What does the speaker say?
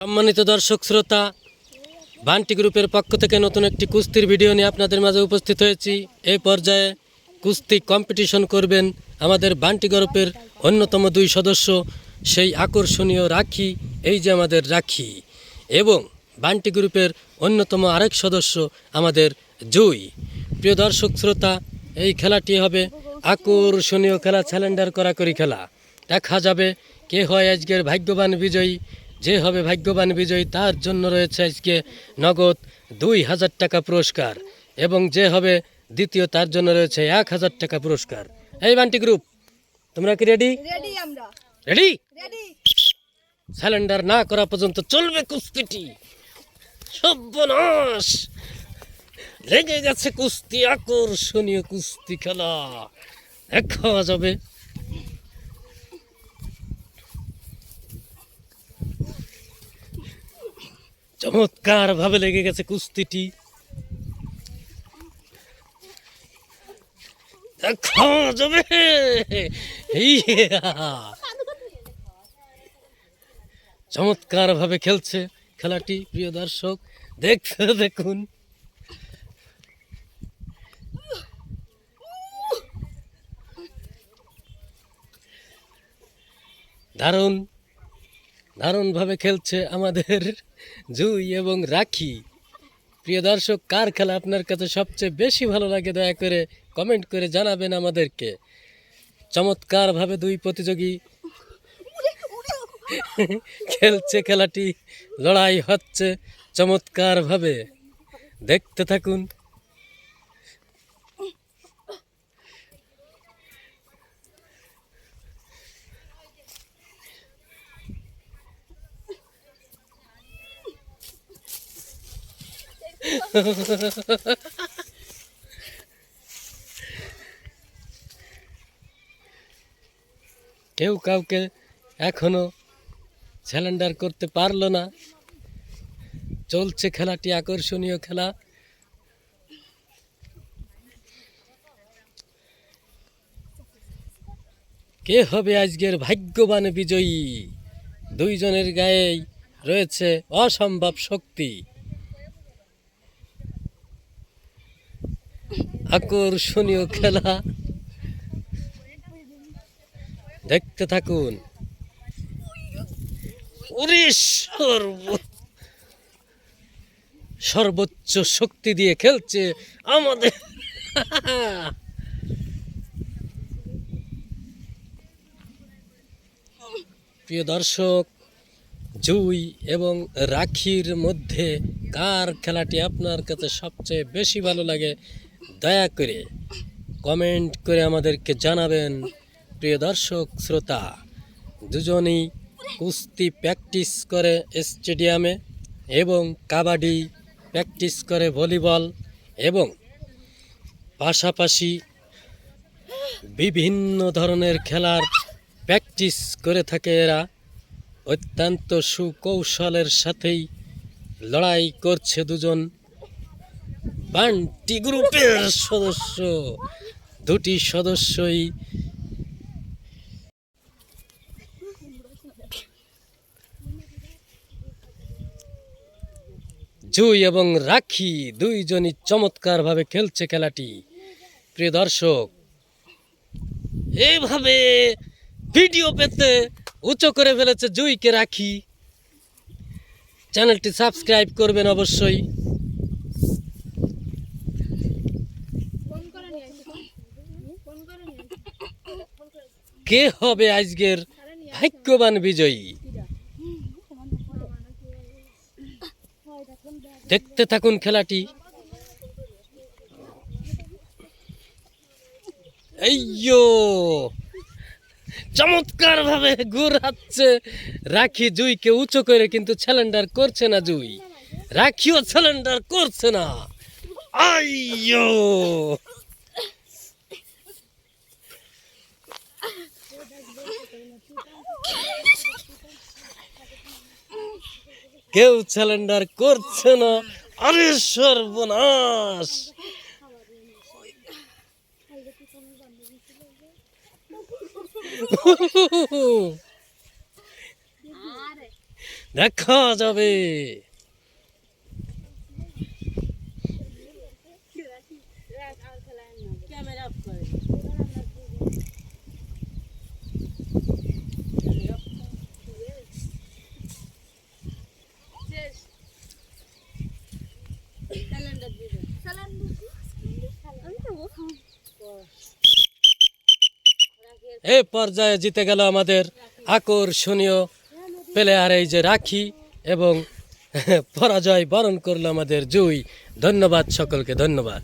সম্মানিত দর্শক, শ্রোতা বান্টি গ্রুপের পক্ষ থেকে নতুন একটি কুস্তির ভিডিও নিয়ে আপনাদের মাঝে উপস্থিত হয়েছি। এই পর্যায়ে কুস্তি কম্পিটিশন করবেন আমাদের বান্টি গ্রুপের অন্যতম দুই সদস্য, সেই আকর্ষণীয় রাখি, এই যে আমাদের রাখি। এবং বান্টি গ্রুপের অন্যতম আরেক সদস্য আমাদের জুই। প্রিয় দর্শক, শ্রোতা, এই খেলাটি হবে আকর্ষণীয় খেলা স্যালেন্ডার করাকরি খেলা। দেখা যাবে কে হয় আজকের ভাগ্যবান বিজয়ী। যে হবে ভাগ্যবান বিজয়ী তার জন্য রয়েছে আজকে নগদ দুই হাজার টাকা পুরস্কার এবং যে হবে দ্বিতীয় তার জন্য রয়েছে এক হাজার টাকা পুরস্কার। এই বান্টি গ্রুপ তোমরা কি রেডি রেডি স্যালেন্ডার না করা পর্যন্ত চলবে কুস্তিটি। সর্বনাশ। লেগে গেছে কুস্তি আকর্ষণীয় কুস্তি খেলা। দেখা যাবে। চমৎকার ভাবে লেগে গেছে কুস্তিটি। দেখা যাবে ইয়া! চমৎকার ভাবে খেলছে খেলাটি, প্রিয় দর্শক। দেখতে দেখুন। দারুণ, দারুণভাবে খেলছে আমাদের জুই এবং রাখি। প্রিয় দর্শক, কার খেলা আপনার কাছে সবচেয়ে বেশি ভালো লাগে দয়া করে কমেন্ট করে জানাবেন আমাদেরকে। চমৎকারভাবে দুই প্রতিযোগী খেলছে, খেলাটি লড়াই হচ্ছে চমৎকারভাবে। দেখতে থাকুন। কেউ কাউকে এখনও স্যালেন্ডার করতে পারল না। চলছে খেলাটি, আকর্ষণীয় খেলা। কে হবে আজকের ভাগ্যবান বিজয়ী? দুইজনের গায়েই রয়েছে অসম্ভব শক্তি। আকর্ষণীয় খেলা। দেখতে থাকুন। সর্বোচ্চ শক্তি দিয়ে খেলছে আমাদের। প্রিয় দর্শক, জুই এবং রাখির মধ্যে কার খেলাটি আপনার কাছে সবচেয়ে বেশি ভালো লাগে? দয়া করে কমেন্ট করে আমাদেরকে জানাবেন। প্রিয় দর্শক, শ্রোতা, দুজনেই কুস্তি প্র্যাকটিস করে স্টেডিয়ামে এবং কাবাডি প্র্যাকটিস করে ভলিবল এবং পাশাপাশি বিভিন্ন ধরনের খেলার প্র্যাকটিস করে থাকে এরা। অত্যন্ত সুকৌশলের সাথেই লড়াই করছে দুজন বান্টি গ্রুপের সদস্য, দুটি সদস্যই জুই এবং রাখি দুইজনই চমৎকারভাবে খেলছে খেলাটি। প্রিয় দর্শক এইভাবে ভিডিও পেতে উঁচু করে ফেলেছে জুইকে রাখি। চ্যানেলটি সাবস্ক্রাইব করবেন অবশ্যই ফোন করে নিয়ে আসি ফোন করে নিয়ে কে হবে আজকের ভাগ্যবান বিজয়ী? দেখতে থাকুন খেলাটি। চমৎকার ভাবে ঘুরাচ্ছে। রাখি জুইকে উঁচু করে কিন্তু স্যালেন্ডার করছে না জুই। রাখিও স্যালেন্ডার করছে না। আইয়ো! কেউ স্যালেন্ডার করছে না। আরে সর্বনাশ। দেখা যাবে। শেষ এই পর্যায়ে জিতে গেল আমাদের আকর্ষণীয় প্লেয়ার এই যে রাখি এবং পরাজয় বরণ করল আমাদের জুই। ধন্যবাদ সকলকে, ধন্যবাদ।